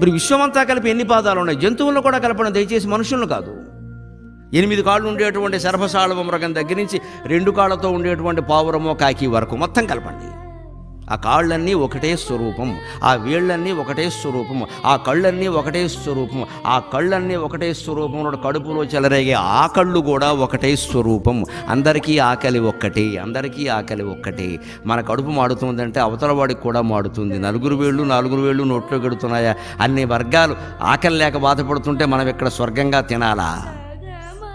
మరి విశ్వమంతా కలిపి ఎన్ని పాదాలు ఉన్నాయి? జంతువులను కూడా కలపడం దయచేసి మనుషులను కాదు. ఎనిమిది కాళ్ళు ఉండేటువంటి సర్భసాళవ మృగం దగ్గర నుంచి రెండు కాళ్ళతో ఉండేటువంటి పావురమో కాకి వరకు మొత్తం కలపండి. ఆ కాళ్ళన్నీ ఒకటే స్వరూపం ఆ వేళ్ళన్నీ ఒకటే స్వరూపం ఆ కళ్ళన్నీ ఒకటే స్వరూపం ఆ కళ్ళన్నీ ఒకటే స్వరూపం కడుపులో చెలరేగే ఆ కళ్ళు కూడా ఒకటే స్వరూపం. అందరికీ ఆకలి ఒక్కటే అందరికీ ఆకలి ఒక్కటే. మన కడుపు మాడుతుందంటే అవతల వాడికి కూడా మాడుతుంది. నలుగురు వేళ్ళు నలుగురు వేళ్ళు నోట్లో గెడుతున్నాయా? అన్ని వర్గాలు ఆకలి లేక బాధపడుతుంటే మనం ఇక్కడ స్వర్గంగా తినాలా?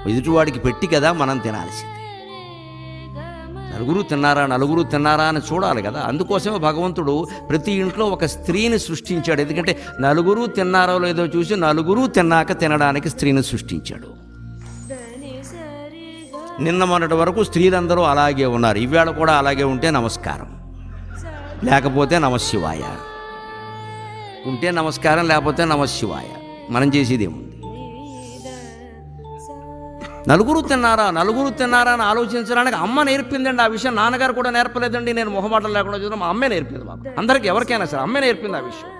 ఎదుటివాడికి పెట్టి కదా మనం తినాల్సింది. నలుగురు తిన్నారా నలుగురు తిన్నారా అని చూడాలి కదా. అందుకోసమే భగవంతుడు ప్రతి ఇంట్లో ఒక స్త్రీని సృష్టించాడు. ఎందుకంటే నలుగురు తిన్నారో లేదో చూసి నలుగురు తిన్నాక తినడానికి స్త్రీని సృష్టించాడు. నిన్న మొన్నటి వరకు స్త్రీలందరూ అలాగే ఉన్నారు. ఇవాళ కూడా అలాగే ఉంటే నమస్కారం. లేకపోతే నమశివాయ ఉంటే నమస్కారం లేకపోతే నమశివాయ మనం చేసేది ఏముంది? నలుగురు తిన్నారా? నలుగురు తిన్నారా అని ఆలోచించడానికి అమ్మ నేర్పిందండి. ఆ విషయం నాన్నగారు కూడా నేర్పలేదండి. నేను మొహమాటం లేకుండా చూద్దాం మా అమ్మే నేర్పింది మాకు. అందరికి ఎవరికైనా సరే అమ్మే నేర్పింది ఆ విషయం.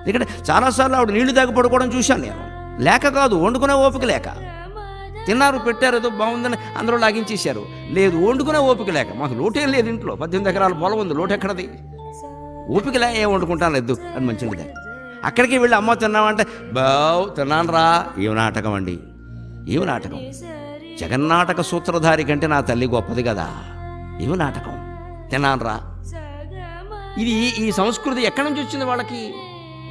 ఎందుకంటే చాలాసార్లు ఆవిడ నీళ్ళు తాగి పడుకోవడం చూశాను నేను. లేక కాదు వండుకునే ఓపిక లేక. తిన్నారు పెట్టారు ఏదో బాగుందని అందరూ లాగించేశారు. లేదు వండుకునే ఓపిక లేక. మాకు లోటేం లేదు ఇంట్లో. పద్దెనిమిది ఎకరాల పొలం ఉంది. లోటు ఎక్కడది? ఓపిక లే ఏం వండుకుంటాను లేదు. అని మంచిది. అక్కడికి వెళ్ళి అమ్మ తిన్నామంటే బావు తిన్నాను రా ఏం నాటకం అండి? ఏం నాటకం? జగన్నాటక సూత్రధారి కంటే నా తల్లి గొప్పది కదా. ఇవి నాటకం. తిన్నాను ఇది ఈ సంస్కృతి ఎక్కడి నుంచి వచ్చింది వాళ్ళకి?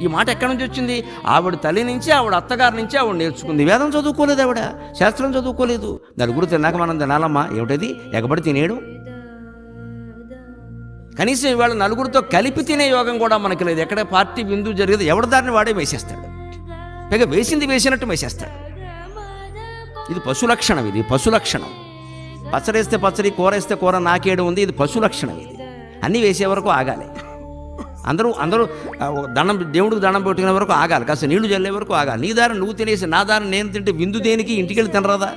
ఈ మాట ఎక్కడి నుంచి వచ్చింది? ఆవిడ తల్లి నుంచి ఆవిడ అత్తగారి నుంచి ఆవిడ నేర్చుకుంది. వేదం చదువుకోలేదు ఆవిడ. శాస్త్రం చదువుకోలేదు. నలుగురు తిన్నాక మనం తినాలమ్మా. ఏమిటది? ఎగబడి తినేయడం కనీసం ఇవాళ నలుగురితో కలిపి తినే యోగం కూడా మనకి లేదు. ఎక్కడ పార్టీ విందు జరిగేది ఎవరి దారిని వాడే వేసేస్తాడు. పైగా వేసింది వేసినట్టు వేసేస్తాడు. ఇది పశు లక్షణం ఇది పశు లక్షణం పచ్చడేస్తే పచ్చడి కూర వేస్తే కూర నాకేడు ఉంది ఇది పశు లక్షణం ఇది. అన్నీ వేసే వరకు ఆగాలి. అందరూ అందరూ దండం దేవుడికి దండం పెట్టుకునే వరకు ఆగాలి. కాస్త నీళ్ళు చల్లే వరకు ఆగాలి. నీ దారి నువ్వు తినేసి నా దారి నేను తింటే విందు దేనికి? ఇంటికి వెళ్ళి తినరాదా?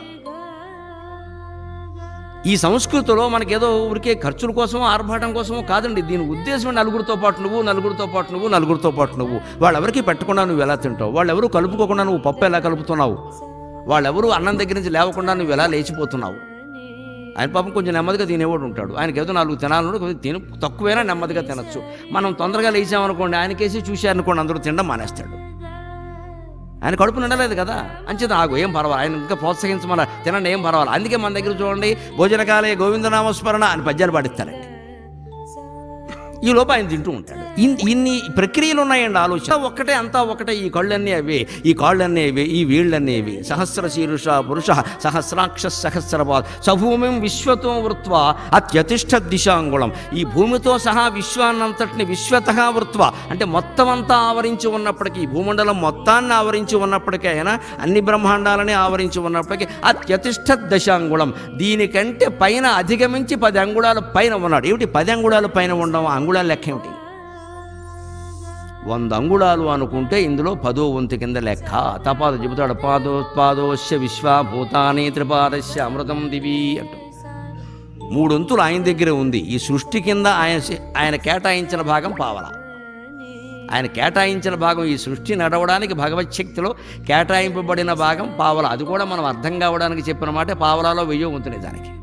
ఈ సంస్కృతిలో మనకేదో ఊరికే ఖర్చుల కోసమో ఆర్భాటం కోసమో కాదండి. దీని ఉద్దేశం నలుగురితో పాటు నువ్వు నలుగురితో పాటు నువ్వు నలుగురితో పాటు నువ్వు. వాళ్ళెవరికి పెట్టకుండా నువ్వు ఎలా తింటావు? వాళ్ళెవరు కలుపుకోకుండా నువ్వు పప్పు ఎలా కలుపుతున్నావు? వాళ్ళెవరు అన్నం దగ్గర నుంచి లేవకుండా నువ్వు ఎలా లేచిపోతున్నావు? ఆయన పాపం కొంచెం నెమ్మదిగా తినేవాడు ఉంటాడు. ఆయనకి ఏదో నాలుగు తినాలను కొంచెం తక్కువైనా నెమ్మదిగా తినచ్చు. మనం తొందరగా లేచామనుకోండి ఆయనకేసి చూశారనుకోండి అందరూ తినడం మానేస్తాడు. ఆయన కడుపు నిండలేదు కదా? అంచేత ఆగు ఏం పర్వాలేదు ఆయన ఇంకా ప్రోత్సహించమన్నారు తినండి ఏం పర్వాలేదు అందుకే మన దగ్గర చూడండి భోజనకాలే గోవిందనామస్మరణ అని పద్యాలు పాటిస్తారండి ఈ లోపు ఆయన తింటూ ఉంటాడు. ఇన్ని ప్రక్రియలు ఉన్నాయండి ఆలోచన. ఒక్కటే అంతా ఒకటే ఈ కళ్ళన్నీ అవే ఈ కాళ్ళన్నీ అవే ఈ వీళ్ళన్నీ అవే. సహస్ర శీరుష పురుష సహస్రాక్ష సహస్రపాద. సభూమిం విశ్వతో వృత్వ అత్యతిష్ట దిశాంగుళం. ఈ భూమితో సహా విశ్వాన్నంతటిని విశ్వత వృత్వ. అంటే మొత్తం అంతా ఆవరించి ఉన్నప్పటికీ భూమండలం మొత్తాన్ని ఆవరించి ఉన్నప్పటికీ అయినా అన్ని బ్రహ్మాండాలని ఆవరించి ఉన్నప్పటికీ అత్యతిష్ట దశాంగుళం. దీనికంటే పైన అధిగమించి పది అంగుళాల పైన ఉన్నాడు. ఏమిటి? పది అంగుళాల పైన ఉండడం అంగుళం అంగుళాల లెక్క ఏమిటి? వంద అంగుళాలు అనుకుంటే ఇందులో పదో వంతు కింద లెక్క. తపాదు చెబుతాడు పాదోత్పాదోశ్య విశ్వభూతాని త్రిపాదశ అమృతం దివి అంటూ. మూడొంతులు ఆయన దగ్గర ఉంది. ఈ సృష్టి కింద ఆయన ఆయన కేటాయించిన భాగం పావల. ఆయన కేటాయించిన భాగం ఈ సృష్టి నడవడానికి భగవచ్ఛక్తిలో కేటాయింపబడిన భాగం పావల. అది కూడా మనం అర్థం కావడానికి చెప్పిన మాట పావలాలో వెయ్యో ఉంటుంది దానికి.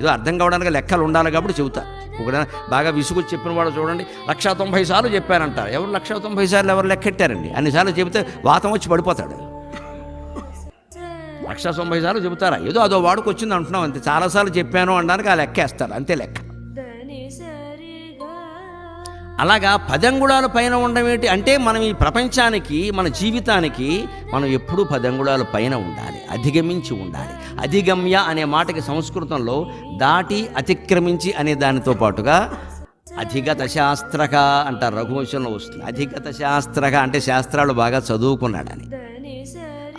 ఏదో అర్థం కావడానికి లెక్కలు ఉండాలి కాబట్టి చెబుతా. ఒక బాగా విసుగు చెప్పిన వాడు చూడండి లక్షా తొంభై సార్లు చెప్పారంటారు ఎవరు లక్షా తొంభై సార్లు ఎవరు లెక్కెట్టారండి? అన్నిసార్లు చెబితే వాతం వచ్చి పడిపోతాడు. లక్ష తొంభై సార్లు చెబుతారా? ఏదో అదో వాడుకు వచ్చింది అంటున్నాం అంతే చాలాసార్లు చెప్పాను అనడానికి ఆ లెక్క వేస్తారు. అంతే లెక్క. అలాగా పదంగుళాల పైన ఉండడం ఏంటి? అంటే మనం ఈ ప్రపంచానికి మన జీవితానికి మనం ఎప్పుడూ పదంగుళాల పైన ఉండాలి అధిగమించి ఉండాలి. అధిగమ్య అనే మాటకి సంస్కృతంలో దాటి అతిక్రమించి అనే దానితో పాటుగా అధిగత శాస్త్రక అంటారు రఘువంశంలో వస్తుంది. అధిగత శాస్త్రక అంటే శాస్త్రాలు బాగా చదువుకున్నాడని.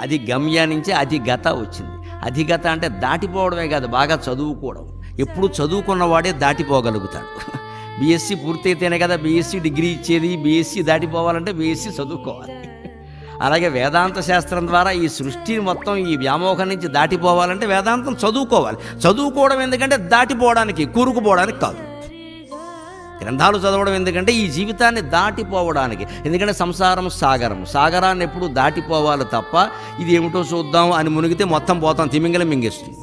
అది గమ్య నుంచి అధిగత వచ్చింది. అధిగత అంటే దాటిపోవడమే కాదు బాగా చదువుకోవడం. ఎప్పుడు చదువుకున్నవాడే దాటిపోగలుగుతాడు. బీఎస్సీ పూర్తయితేనే కదా బీఎస్సీ డిగ్రీ ఇచ్చేది బీఎస్సీ దాటిపోవాలంటే బీఎస్సీ చదువుకోవాలి. అలాగే వేదాంత శాస్త్రం ద్వారా ఈ సృష్టి మొత్తం ఈ వ్యామోహం నుంచి దాటిపోవాలంటే వేదాంతం చదువుకోవాలి. చదువుకోవడం ఎందుకంటే దాటిపోవడానికి కూరుకుపోవడానికి కాదు. గ్రంథాలు చదవడం ఎందుకంటే ఈ జీవితాన్ని దాటిపోవడానికి. ఎందుకంటే సంసారం సాగరం. సాగరాన్ని ఎప్పుడు దాటిపోవాలి తప్ప ఇది ఏమిటో చూద్దాం అని మునిగితే మొత్తం పోతాం తిమింగలం మింగేస్తుంది.